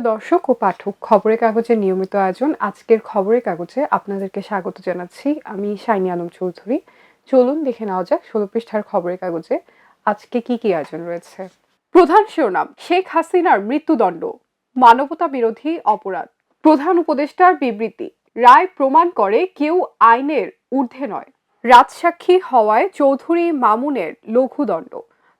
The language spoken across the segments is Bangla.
প্রিয় দর্শক ও পাঠক খবরের কাগজের নিয়মিত আয়োজন। আজকের খবরের কাগজে আপনাদেরকে স্বাগত জানাচ্ছি। আমি শাইনি আলম চৌধুরী। চলুন দেখে নেওয়া যাক ষোলো পৃষ্ঠার খবরের কাগজে আজকে কি কি আয়োজন রয়েছে। প্রধান শিরোনাম, শেখ হাসিনার মৃত্যুদণ্ড, মানবতা বিরোধী অপরাধ। প্রধান উপদেষ্টার বিবৃতি, রায় প্রমাণ করে কেউ আইনের ঊর্ধ্বে নয়। রাজসাক্ষী হওয়ায় চৌধুরী মামুনের লঘুদণ্ড।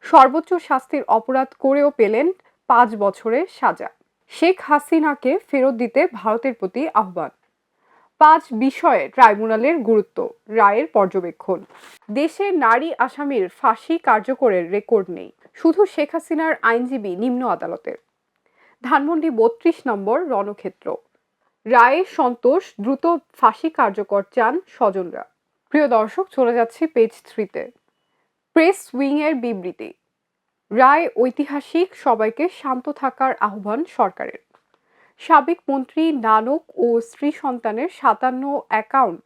সর্বোচ্চ শাস্তির অপরাধ করেও পেলেন পাঁচ বছরের সাজা। শেখ হাসিনাকে ফেরত দিতে ভারতের প্রতি আহ্বান। পাঁচ বিষয়ে ট্রাইব্যুনালের গুরুত্ব, রায়ের পর্যবেক্ষণ। দেশে নারী আসামির ফাঁসি কার্যকরের রেকর্ড নেই, শুধু শেখ হাসিনার আইনজীবী নিম্ন আদালতের। ধানমন্ডি বত্রিশ নম্বর রণক্ষেত্র। রায়ে সন্তোষ দ্রুত ফাঁসি কার্যকর চান স্বজনরা। প্রিয় দর্শক, চলে যাচ্ছি পেজ থ্রিতে। প্রেস উইংয়ের বিবৃতি। রায় ঐতিহাসিক, সবাইকে শান্ত থাকার আহ্বান সরকারের। সাবেক মন্ত্রী নানক ও স্ত্রী সন্তানের সাতান্ন অ্যাকাউন্ট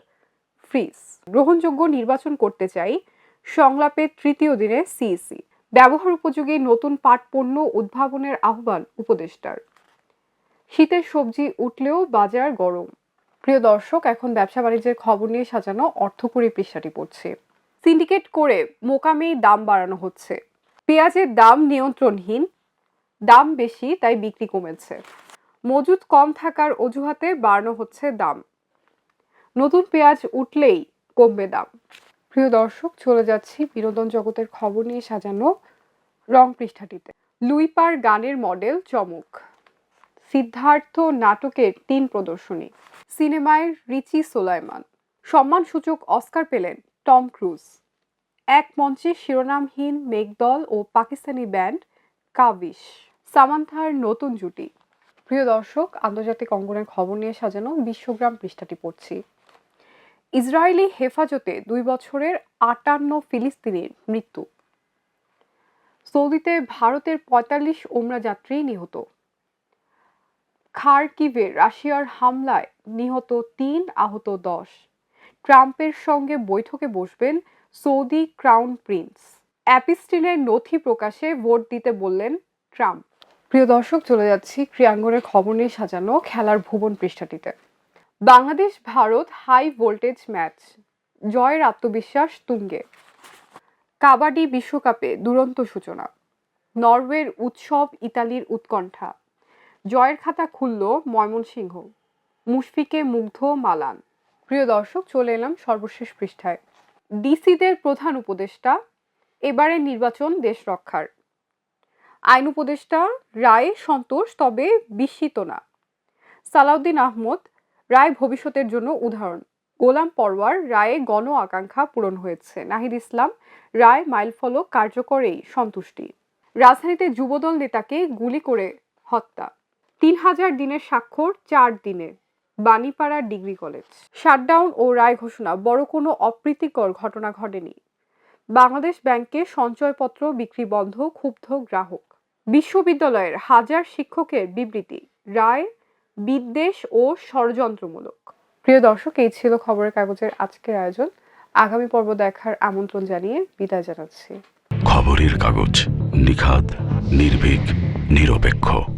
ফ্রিজ। গ্রহণযোগ্য নির্বাচন করতে চাই সংলাপের তৃতীয় দিনে সিইসি। ব্যবহার উপযোগী নতুন পাট পণ্য উদ্ভাবনের আহ্বান উপদেষ্টার। শীতের সবজি উঠলেও বাজার গরম। প্রিয় দর্শক, এখন ব্যবসা বাণিজ্যের খবর নিয়ে সাজানো অর্থকরী পৃষ্ঠাটি পড়ছে। সিন্ডিকেট করে মোকামেই দাম বাড়ানো হচ্ছে। পেঁয়াজের দাম নিয়ন্ত্রণহীন, দাম বেশি, তাই বিক্রি কমেছে। মজুদ কম থাকার অজুহাতে বাড়ানো হচ্ছে দাম। নতুন পেঁয়াজ উঠলেই কমবে দাম। প্রিয় দর্শক, চলে যাচ্ছি বিনোদন জগতের খবর নিয়ে সাজানো রং পৃষ্ঠাটিতে। লুইপার গানের মডেল চমক। সিদ্ধার্থ নাটকের তিন প্রদর্শনী। সিনেমায় রিচি সোলাইমান সম্মানসূচক অস্কার পেলেন টম ক্রুজ। এক মঞ্চে শিরোনামহীন মেঘদল ও পাকিস্তানি ব্যান্ড কাবিশ। সামান্থার নতুন জুটি। প্রিয় দর্শক, আন্তর্জাতিক অঙ্গনের খবর নিয়ে সাজানো বিশ্বগ্রাম পৃষ্ঠাটি পড়ছি। ইসরায়েলি হেফাজতে দুই বছরের আটান্ন ফিলিস্তিনির মৃত্যু। সৌদিতে ভারতের পঁয়তাল্লিশ ওমরা যাত্রী নিহত। খারকিভে রাশিয়ার হামলায় নিহত তিন আহত দশ। ট্রাম্পের সঙ্গে বৈঠকে বসবেন সৌদি ক্রাউন প্রিন্স। অ্যাপিস্টিনের নথি প্রকাশে ভোট দিতে বললেন ট্রাম্প। প্রিয় দর্শক, চলে যাচ্ছি ক্রিয়াঙ্গনের খবর নিয়ে সাজানো খেলার ভুবন পৃষ্ঠাটিতে। Bangladesh Bharat high voltage match, জয়ের আত্মবিশ্বাস তুঙ্গে। কাবাডি বিশ্বকাপে দুরন্ত সূচনা, নরওয়ের উৎসব ইতালির উৎকণ্ঠা। জয়ের খাতা খুলল ময়মনসিংহ, মুশফিকে মুগ্ধ মালান। প্রিয় দর্শক, চলে এলাম সর্বশেষ পৃষ্ঠায়। ডিসিদের প্রধান উপদেষ্টা, এবারের নির্বাচন দেশ রক্ষার। আইন উপদেষ্টা রায় সন্তোষ তবে বিস্মিত না। সালাউদ্দিন আহমদ রায় ভবিষ্যতের জন্য উদাহরণ। গোলাম পরওয়ার রায়ে গণ আকাঙ্ক্ষা পূরণ হয়েছে। নাহিদ ইসলাম রায় মাইলফলক কার্যকরেই সন্তুষ্টি। রাজধানীতে যুবদল নেতাকে গুলি করে হত্যা। তিন হাজার দিনের স্বাক্ষর চার দিনে বাণীপাড়া ডিগ্রি কলেজ। শাটডাউন ও রায় ঘোষণা বড় কোনো অপ্রীতিকর ঘটনা ঘটেনি। বাংলাদেশ ব্যাংকে সঞ্চয়পত্র বিক্রি বন্ধ, ক্ষুব্ধ গ্রাহক। বিশ্ববিদ্যালয়ের হাজার শিক্ষকের বিবৃতি, রায়, বিদ্বেষ ও ষড়যন্ত্রমূলক। প্রিয় দর্শক, এই ছিল খবরের কাগজের আজকের আয়োজন। আগামী পর্ব দেখার আমন্ত্রণ জানিয়ে বিদায় জানাচ্ছি। খবরের কাগজ নিখাদ, নির্ভীক, নিরপেক্ষ।